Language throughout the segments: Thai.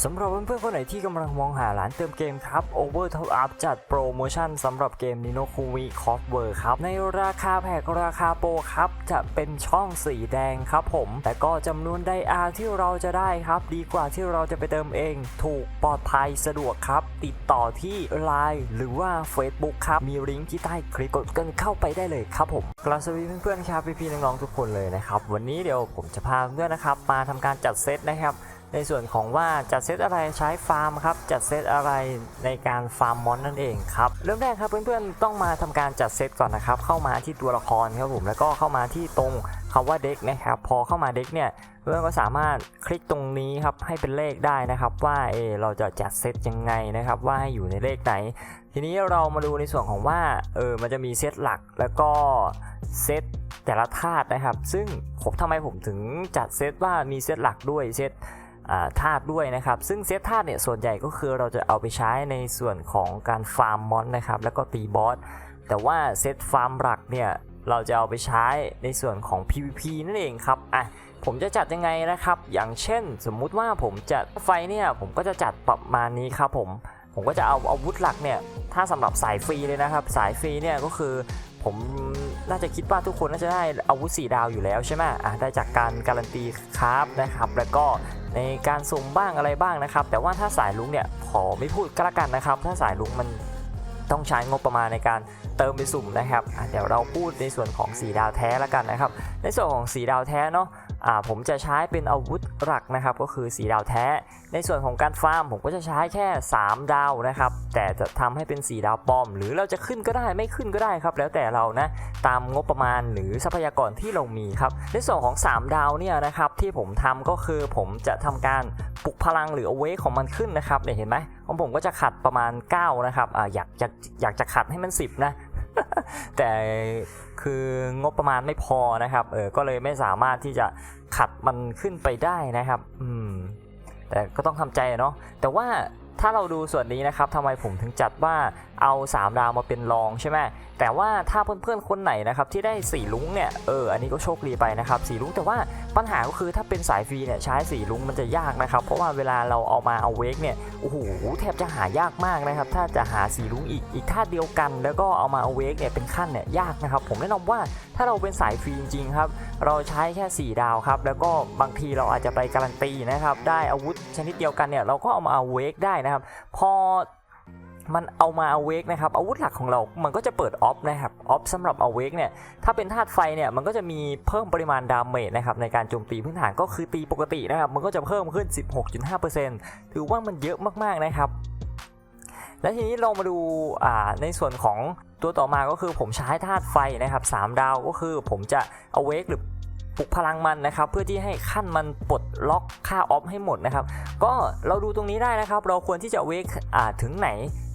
สำหรับเพื่อนๆคนไหนที่กำลังมองหาร้านเติมเกมครับ Over Top Up จัดโปรโมชั่นสำหรับเกม Nino Kumi c o f w e r ครับ ในราคาแพกราคาโปรครับ จะเป็นช่องสีแดงครับผม แต่ก็จำนวนไดอาร์ที่เราจะได้ครับ ดีกว่าที่เราจะไปเติมเอง ถูกปลอดภัยสะดวกครับ ติดต่อที่ Line หรือว่า Facebook ครับ มีลิงก์ที่ใต้คลิปกดกันเข้าไปได้เลยครับผมกราบสวัสดีเพื่อนๆครับพี่ๆน้องๆทุกคนเลยนะครับวันนี้เดี๋ยวผมจะพาเพื่อนนะครับมาทำการจัดเซตนะครับ ในส่วนของว่าจัดเซตอะไรใช้ฟาร์มครับ จัดเซตอะไรในการฟาร์มมอนนั่นเองครับ เริ่มแรกครับเพื่อนๆต้องมาทำการจัดเซตก่อนนะครับ เข้ามาที่ตัวละครครับผมแล้วก็เข้ามาที่ตรงคำว่าเด็กนะครับ พอเข้ามาเด็กเนี่ยเพื่อนก็สามารถคลิกตรงนี้ครับให้เป็นเลขได้นะครับว่าเออเราจะจัดเซตยังไงนะครับว่าให้อยู่ในเลขไหน ทีนี้เรามาดูในส่วนของว่าเออมันจะมีเซตหลักแล้วก็เซตแต่ละธาตุนะครับ ซึ่งผมทำไมผมถึงจัดเซตว่ามีเซตหลักด้วยเซต ธาตุด้วยนะครับ ซึ่งเซตธาตุเนี่ยส่วนใหญ่ก็คือเราจะเอาไปใช้ในส่วนของการฟาร์มมอนนะครับ แล้วก็ตีบอส แต่ว่าเซตฟาร์มหลักเนี่ยเราจะเอาไปใช้ในส่วนของ PVP นั่นเองครับอะผมจะจัดยังไงนะครับ อย่างเช่น สมมุติว่าผมจะไฟเนี่ยผมก็จะจัดประมาณนี้ครับผม ผมก็จะเอาอาวุธหลักเนี่ย ถ้าสำหรับสายฟรีเลยนะครับ สายฟรีเนี่ยก็คือผมน่าจะคิดว่าทุกคนน่าจะได้อาวุธสีดาวอยู่แล้วใช่ไหมอะได้จากการการันตีคราฟนะครับ แล้วก็ ในการสุ่มบ้างอะไรบ้างนะครับ แต่ว่าถ้าสายลุงเนี่ยขอไม่พูดก็แล้วกันนะครับ ถ้าสายลุงมันต้องใช้งบประมาณในการเติมไปสุ่มนะครับเดี๋ยวเราพูดในส่วนของสีดาวแท้แล้วกันนะครับ ในส่วนของสีดาวแท้เนาะ ผมจะใช้เป็นอาวุธหลักนะครับก็คือสีดาวแท้ ในส่วนของการฟาร์มผมก็จะใช้แค่ 3 ดาวนะครับ แต่จะทำให้เป็น 4 ดาวปลอม หรือเราจะขึ้นก็ได้ไม่ขึ้นก็ได้ครับ แล้วแต่เรานะตามงบประมาณหรือทรัพยากรที่เรามีครับ ในส่วนของ 3 ดาวเนี่ยนะครับที่ผมทำก็คือผมจะทำการปลุกพลังหรือเอาเวของมันขึ้นนะครับเนี่ยเห็นไหมของผมก็จะขัดประมาณ 9 นะครับอ่าอยากอยากอยากจะขัดให้มัน 10 นะ แต่คืองบประมาณไม่พอนะครับ เออ ก็เลยไม่สามารถที่จะขัดมันขึ้นไปได้นะครับ อืม แต่ก็ต้องทำใจเนาะ แต่ว่า ถ้าเราดูส่วนนี้นะครับทำไมผมถึงจัดว่าเอา 3 ดาวมาเป็นรองใช่ไหมแต่ว่าถ้าเพื่อนๆคนไหนนะครับที่ได้4ลุงเนี่ยเอออันนี้ก็โชคดีไปนะครับสีลุงแต่ว่าปัญหาก็คือถ้าเป็นสายฟรีเนี่ยใช้สีลุงมันจะยากนะครับ เพราะว่าเวลาเราเอามาเอาเวกเนี่ยโอ้โหแทบจะหายากมากนะครับ ถ้าจะหาสีลุงอีกอีกท่าเดียวกัน แล้วก็เอามาเอาเวกเนี่ยเป็นขั้นเนี่ยยากนะครับ ผมแนะนำว่าถ้าเราเป็นสายฟรีจริงๆครับเราใช้แค่ 4 ดาวครับแล้วก็บางทีเราอาจจะไปการันตีนะครับได้อาวุธชนิดเดียวกันเนี่ยเราก็เอามาเอาเวกได้นะครับ พอมันเอามาเอาเวกนะครับอาวุธหลักของเรา มันก็จะเปิดออฟนะครับออฟสำหรับเอาเวกเนี่ยถ้าเป็นธาตุไฟเนี่ยมันก็จะมีเพิ่มปริมาณดาเมจนะครับในการโจมตีพื้นฐานก็คือตีปกตินะครับมันก็จะเพิ่มขึ้น 16.5%ถือว่ามันเยอะมากๆนะครับ และทีนี้เรามาดูาในส่วนของตัวต่อมาก็คือผมใช้ธาตุไฟนะครับ3ดาวก็คือผมจะเอาเวกหรือ ปลุกพลังมันนะครับ เพื่อที่ให้ขั้นมันปลดล็อกค่าออฟให้หมดนะครับ ก็เราดูตรงนี้ได้นะครับ เราควรที่จะเวกอ่าถึงไหน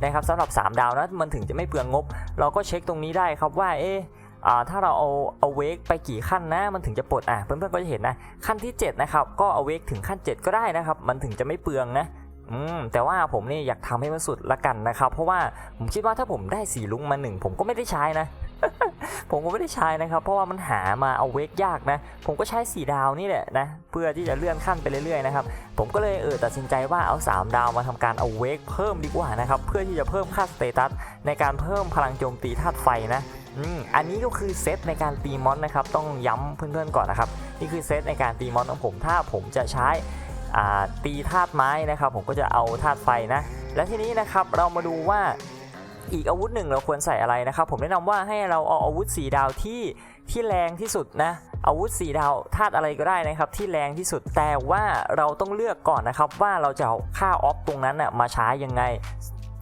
นะครับสำหรับ 3 ดาวนะมันถึงจะไม่เปลืองงบ เราก็เช็คตรงนี้ได้ครับว่าเอ๊ะอ่าถ้าเราเอาเอาเวกไปกี่ขั้นนะ มันถึงจะปลดอะเพื่อนๆก็จะเห็นนะขั้นที่ 7 นะครับ ก็เอาเวกถึงขั้น 7 ก็ได้นะครับ มันถึงจะไม่เปลืองนะอืมแต่ว่าผมนี่อยากทำให้มันสุดละกันนะครับ เพราะว่าผมคิดว่าถ้าผมได้สีลุงมาหนึ่งผมก็ไม่ได้ใช้นะ ผมก็ไม่ได้ใช้นะครับ เพราะว่ามันหามาเอาเวกยากนะ ผมก็ใช้สีดาวนี่แหละนะ เพื่อที่จะเลื่อนขั้นไปเรื่อยๆนะครับ ผมก็เลยเออตัดสินใจว่าเอา 3 ดาวมาทำการเอาเวกเพิ่มดีกว่านะครับ เพื่อที่จะเพิ่มค่าสเตตัสในการเพิ่มพลังโจมตีธาตุไฟนะอันนี้ก็คือเซตในการตีมอนนะครับ ต้องย้ำเพื่อนๆก่อนนะครับ นี่คือเซตในการตีมอนของผม ถ้าผมจะใช้ตีธาตุไม้นะครับ ผมก็จะเอาธาตุไฟนะ และทีนี้นะครับเรามาดูว่า อีกอาวุธหนึ่งเราควรใส่อะไรนะครับ ผมแนะนำว่าให้เราเอาอาวุธสีดาวที่ที่แรงที่สุดนะอาวุธสีดาวธาตุอะไรก็ได้นะครับที่แรงที่สุดแต่ว่าเราต้องเลือกก่อนนะครับว่าเราจะเอาค่าออฟตรงนั้นนะมาใช้ยังไง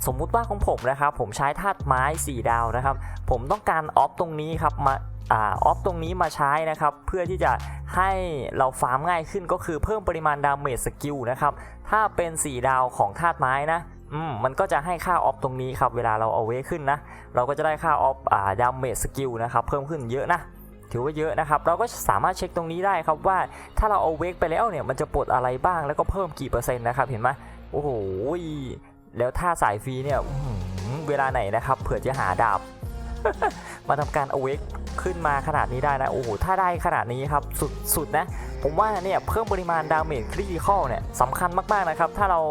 สมมุติว่าของผมนะครับ ผมใช้ธาตุไม้สีดาวนะครับ ผมต้องการออฟตรงนี้ครับมาอ่าออฟตรงนี้มาใช้นะครับ เพื่อที่จะให้เราฟาร์มง่ายขึ้นก็คือเพิ่มปริมาณดาเมจสกิลนะครับ ถ้าเป็น 4 ดาวของธาตุไม้นะอืมมันก็จะให้ค่าออฟตรงนี้ครับ เวลาเราเอาเวขึ้นนะ เราก็จะได้ค่าออฟอ่าดาเมจสกิลนะครับ เพิ่มขึ้นเยอะนะ ถือว่าเยอะนะครับ เราก็สามารถเช็คตรงนี้ได้ครับว่า ถ้าเราเอาเวกไปแล้วเนี่ย มันจะปลดอะไรบ้าง แล้วก็เพิ่มกี่เปอร์เซ็นต์นะครับ เห็นไหมโอ้โห แล้วถ้าสายฟรีเนี่ยเวลาไหนนะครับ เผื่อจะหาดาบ มาทำการเอาเวกขึ้นมาขนาดนี้ได้นะ โอ้โห ถ้าได้ขนาดนี้ครับ สุดสุดนะ ผมว่าเนี่ยเพิ่มปริมาณดาเมจคริติคอลเนี่ยสำคัญมากๆนะครับ ถ้าเรา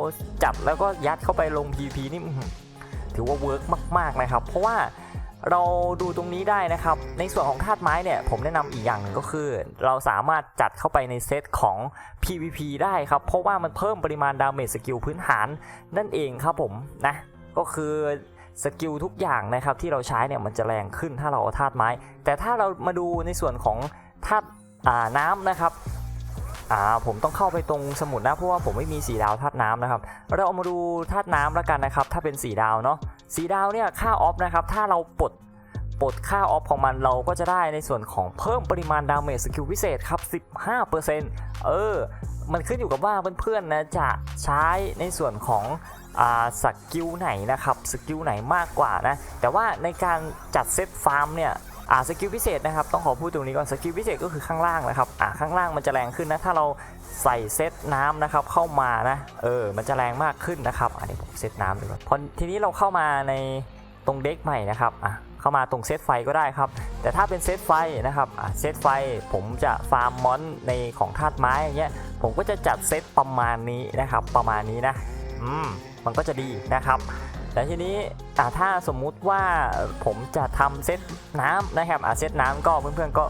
จับแล้วก็ยัดเข้าไปลง PVP นี่ถือว่าเวิร์กมากๆนะครับ เพราะว่าเราดูตรงนี้ได้นะครับ ในส่วนของธาตุไม้เนี่ย ผมแนะนำอีกอย่างนึงก็คือ เราสามารถจัดเข้าไปในเซตของ PVP ได้ครับ เพราะว่ามันเพิ่มปริมาณดาเมจสกิลพื้นฐานนั่นเองครับผมนะ ก็คือสกิลทุกอย่างนะครับที่เราใช้เนี่ยมันจะแรงขึ้นถ้าเราเอาธาตุไม้ แต่ถ้าเรามาดูในส่วนของธาตุน้ำนะครับ อ่าผมต้องเข้าไปตรงสมุดนะเพราะว่าผมไม่มีสีดาวธาตุน้ำนะครับ เราเอามาดูธาตุน้ำแล้วกันนะครับ ถ้าเป็นสีดาวเนาะสีดาวเนี่ยค่าออฟนะครับถ้าเราปลดปลดค่าออฟของมันเราก็จะได้ในส่วนของเพิ่มปริมาณดาเมจสกิลพิเศษครับ 15%เออ มันขึ้นอยู่กับว่าเพื่อนๆนะจะใช้ในส่วนของสกิลไหนนะครับสกิลไหนมากกว่านะ แต่ว่าในการจัดเซตฟาร์มเนี่ย อ่าสกิลพิเศษนะครับต้องขอพูดตรงนี้ก่อนสกิลพิเศษก็คือข้างล่างนะครับอ่าข้างล่างมันจะแรงขึ้นนะถ้าเราใส่เซตน้ำนะครับเข้ามานะเออมันจะแรงมากขึ้นนะครับอันนี้ผมเซตน้ำดูก่อนพอทีนี้เราเข้ามาในตรงเด็กใหม่นะครับอะเข้ามาตรงเซตไฟก็ได้ครับ แต่ถ้าเป็นเซตไฟนะครับอะเซตไฟผมจะฟาร์มมอนในของธาตุไม้อย่างเงี้ยผมก็จะจัดเซตประมาณนี้นะครับประมาณนี้นะอืมมันก็จะดีนะครับ แต่ทีนี้ถ้าสมมุติว่าผมจะทำเซตน้ำนะครับอ่าเซตน้ำก็เพื่อนๆก็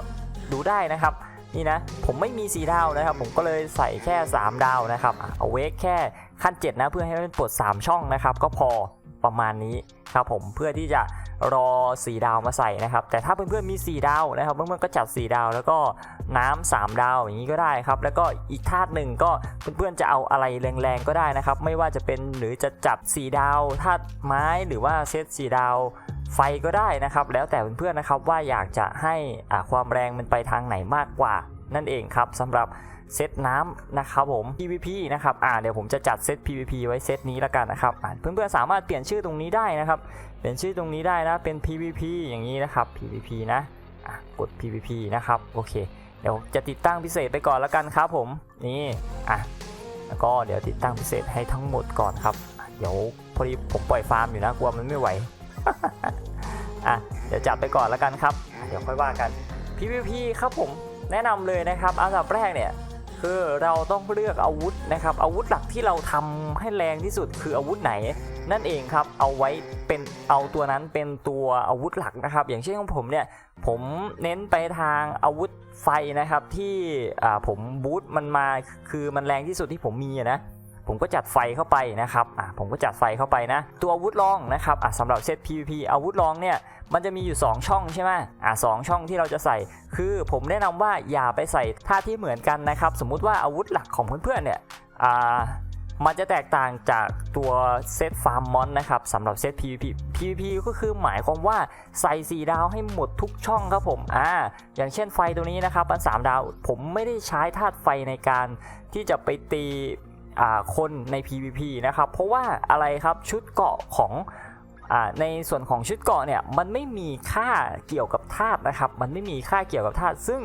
ดูได้นะครับนี่นะผมไม่มี4ดาวนะครับ ผมก็เลยใส่แค่ 3 ดาวนะครับเอาเวกแค่ขั้น 7 นะเพื่อให้มันปลด 3 ช่องนะครับ ก็พอ ประมาณนี้ครับผมเพื่อที่จะรอ 4 ดาวมาใส่นะครับ แต่ถ้าเพื่อนๆมี 4 ดาวนะครับเพื่อนๆก็จัด 4 ดาวแล้วก็น้ำ3ดาวอย่างนี้ก็ได้ครับ แล้วก็อีกธาตุหนึ่งก็เพื่อนๆจะเอาอะไรแรงๆก็ได้นะครับ ไม่ว่าจะเป็นหรือจะจับ 4 ดาวธาตุไม้หรือว่าเซต 4 ดาวไฟก็ได้นะครับ แล้วแต่เพื่อนๆนะครับว่าอยากจะให้อ่าความแรงมันไปทางไหนมากกว่า นั่นเองครับสำหรับเซตน้ำนะครับผม PVP นะครับอ่าเดี๋ยวผมจะจัดเซต PVP ไว้เซตนี้แล้วกันนะครับเพื่อนๆสามารถเปลี่ยนชื่อตรงนี้ได้นะครับเปลี่ยนชื่อตรงนี้ได้นะเป็น PVP อย่างนี้นะครับ PVP นะอะกด PVP นะครับโอเค เดี๋ยวจะติดตั้งพิเศษไปก่อนแล้วกันครับผมนี่อะแล้วก็เดี๋ยวติดตั้งพิเศษให้ทั้งหมดก่อนครับ เดี๋ยวพอดีผมปล่อยฟาร์มอยู่นะกลัวมันไม่ไหวอะเดี๋ยวจัดไปก่อนแล้วกันครับ เดี๋ยวค่อยว่ากัน PVP ครับผม แนะนำเลยนะครับอันดับแรกเนี่ยคือเราต้องเลือกอาวุธนะครับอาวุธหลักที่เราทำให้แรงที่สุดคืออาวุธไหน นั่นเองครับเอาไว้เป็นเอาตัวนั้นเป็นตัวอาวุธหลักนะครับ อย่างเช่นของผมเนี่ยผมเน้นไปทางอาวุธไฟนะครับที่อ่าผมบูทมันมาคือมันแรงที่สุดที่ผมมีนะผมก็จัดไฟเข้าไปนะครับ อ่า ผมก็จัดไฟเข้าไปนะ ตัวอาวุธรองนะครับ อ่าสำหรับเซต PVP อาวุธรองเนี่ย มันจะมีอยู่ 2 ช่องใช่ไหมอ่าสองช่องที่เราจะใส่ คือผมแนะนำว่าอย่าไปใส่ท่าที่เหมือนกันนะครับ สมมุติว่าอาวุธหลักของเพื่อนๆเนี่ยอ่ามันจะแตกต่างจากตัวเซตฟาร์มมอนนะครับสำหรับเซต PVP PVP ก็คือหมายความว่าใส่4ดาวให้หมดทุกช่องครับผมอ่าอย่างเช่นไฟตัวนี้นะครับมัน3ดาว ผมไม่ได้ใช้ธาตุไฟในการที่จะไปตีอ่าคนใน PVP นะครับ เพราะว่าอะไรครับชุดเกาะของ ในส่วนของชุดเกราะเนี่ยมันไม่มีค่าเกี่ยวกับธาตุนะครับ มันไม่มีค่าเกี่ยวกับธาตุซึ่ง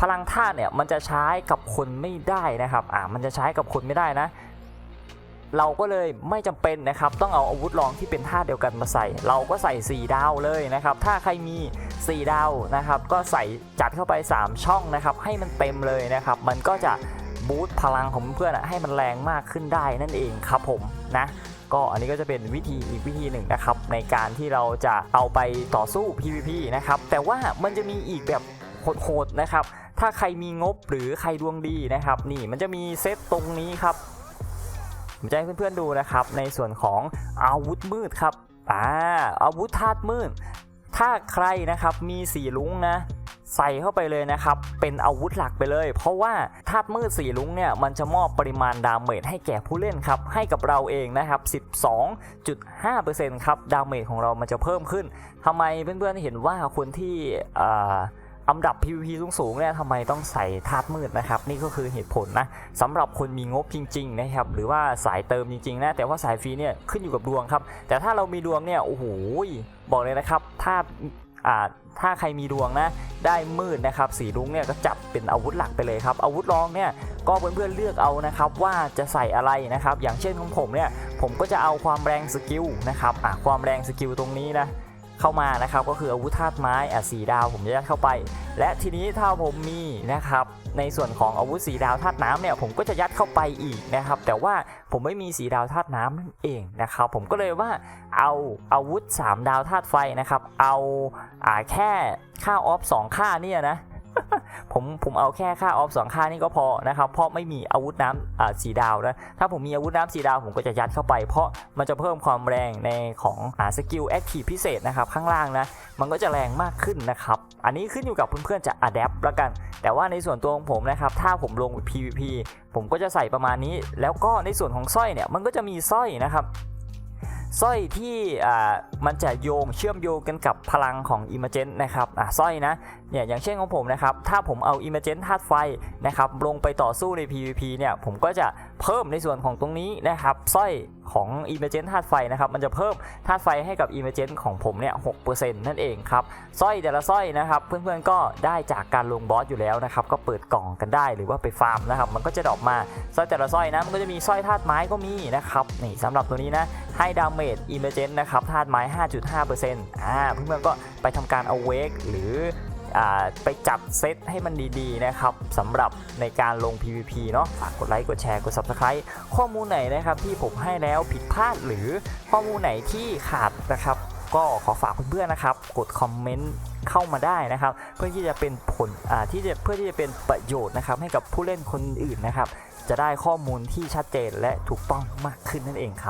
พลังธาตุเนี่ยมันจะใช้กับคนไม่ได้นะครับอ่ามันจะใช้กับคนไม่ได้นะ เราก็เลยไม่จำเป็นนะครับ ต้องเอาอาวุธรองที่เป็นท่าเดียวกันมาใส่ เราก็ใส่ 4 ดาวเลยนะครับ ถ้าใครมี 4 ดาวนะครับ ก็ใส่จัดเข้าไป 3 ช่องนะครับ ให้มันเต็มเลยนะครับ มันก็จะ บูสต์พลังของเพื่อนอะให้มันแรงมากขึ้นได้นั่นเองครับผมนะก็อันนี้ก็จะเป็นวิธีอีกวิธีหนึ่งนะครับ ในการที่เราจะเอาไปต่อสู้ PVP นะครับแต่ว่ามันจะมีอีกแบบโหดๆนะครับ ถ้าใครมีงบหรือใครดวงดีนะครับ นี่มันจะมีเซตตรงนี้ครับผมจะให้เพื่อนๆดูนะครับ ในส่วนของอาวุธมืดครับอ่าอาวุธธาตุมืดถ้าใครนะครับมีสีลุงนะ ใส่เข้าไปเลยนะครับ เป็นอาวุธหลักไปเลย เพราะว่าธาตุมืดสีลุงเนี่ย มันจะมอบปริมาณดาเมจให้แก่ผู้เล่นครับ ให้กับเราเองนะครับ 12.5%ครับ ดาเมจของเรามันจะเพิ่มขึ้นทำไมเพื่อนๆเห็นว่าคนที่อ่าอันดับ PVP สูงๆเนี่ยทำไมต้องใส่ธาตุมืดนะครับ นี่ก็คือเหตุผลนะสำหรับคนมีงบจริง ๆ นะครับ หรือว่าสายเติมจริงๆนะแต่ว่าสายฟรีเนี่ยขึ้นอยู่กับดวงครับ แต่ถ้าเรามีดวงเนี่ยโอ้โหบอกเลยนะครับถ้า ถ้าใครมีดวงนะได้มืดนะครับสีรุ้งเนี่ยก็จับเป็นอาวุธหลักไปเลยครับอาวุธรองเนี่ยก็เพื่อนๆเลือกเอานะครับว่าจะใส่อะไรนะครับอย่างเช่นของผมเนี่ยผมก็จะเอาความแรงสกิลนะครับความแรงสกิลตรงนี้นะ เข้ามานะครับก็คืออาวุธธาตุไม้อะสีดาวผมจะยัดเข้าไป และทีนี้ถ้าผมมีนะครับในส่วนของอาวุธสีดาวธาตุน้ำเนี่ยผมก็จะยัดเข้าไปอีกนะครับแต่ว่าผมไม่มีสีดาวธาตุน้ำนั่นเองนะครับผมก็เลยว่าเอาอาวุธ 3 ดาวธาตุไฟนะครับเอาอ่าแค่ค่าออฟ2ค่าเนี่ยนะ ผมผมเอาแค่ค่าออฟสองค่านี่ก็พอนะครับเพราะไม่มีอาวุธน้ำสีดาวนะถ้าผมมีอาวุธน้ำสีดาวผมก็จะยัดเข้าไป เพราะมันจะเพิ่มความแรงในของอสกิลแอคทีฟพิเศษนะครับข้างล่างนะมันก็จะแรงมากขึ้นนะครับอันนี้ขึ้นอยู่กับเพื่อนๆจะอัดแอปแล้วกัน แต่ว่าในส่วนตัวของผมนะครับถ้าผมลง PVP ผมก็จะใส่ประมาณนี้ แล้วก็ในส่วนของสร้อยเนี่ยมันก็จะมีสร้อยนะครับสร้อยที่มันจะโยงเชื่อมโยงกันกับพลังของ i m a g e n นะครับอะสร้อยนะเนี่ยอย่างเช่นของผมนะครับ ถ้าผมเอา i m a g e n ธาตุไฟนะครับลงไปต่อสู้ใน PVP เนี่ยผมก็จะเพิ่มในส่วนของตรงนี้นะครับสร้อยของ i m a g e n ธาตุไฟนะครับมันจะเพิ่มธาตุไฟให้กับ i m a g e n ของผมเนี่ย6%นั่นเองครับสร้อยแต่ละสร้อยนะครับ เพื่อนๆก็ได้จากการลงบอสอยู่แล้วนะครับก็เปิดกล่องกันได้หรือว่าไปฟาร์มนะครับมันก็จะดรอปมาสร้อยแต่ละสร้อยนะมันก็จะมีสร้อยธาตุไม้ก็มีนะครับนี่สำหรับตัวนี้นะให้ดาเมจ i m a g e n นะครับธาตุไม้ 5.5%อ่าเพื่อนๆก็ไปทำการ awake หรืออ่ ไปจัดเซตให้มันดีๆนะครับสำหรับในการลง PVP เนาะฝากกดไลค์กดแชร์กด Subscribe ข้อมูลไหนนะครับที่ผมให้แล้วผิดพลาดหรือข้อมูลไหนที่ขาดนะครับก็ขอฝากเพื่อนๆนะครับ กดคอมเมนต์เข้ามาได้นะครับ เพื่อที่จะเป็นผลที่จะเพื่อที่จะเป็นประโยชน์นะครับ ให้กับผู้เล่นคนอื่นนะครับ จะได้ข้อมูลที่ชัดเจนและถูกต้องมากขึ้นนั่นเองครับ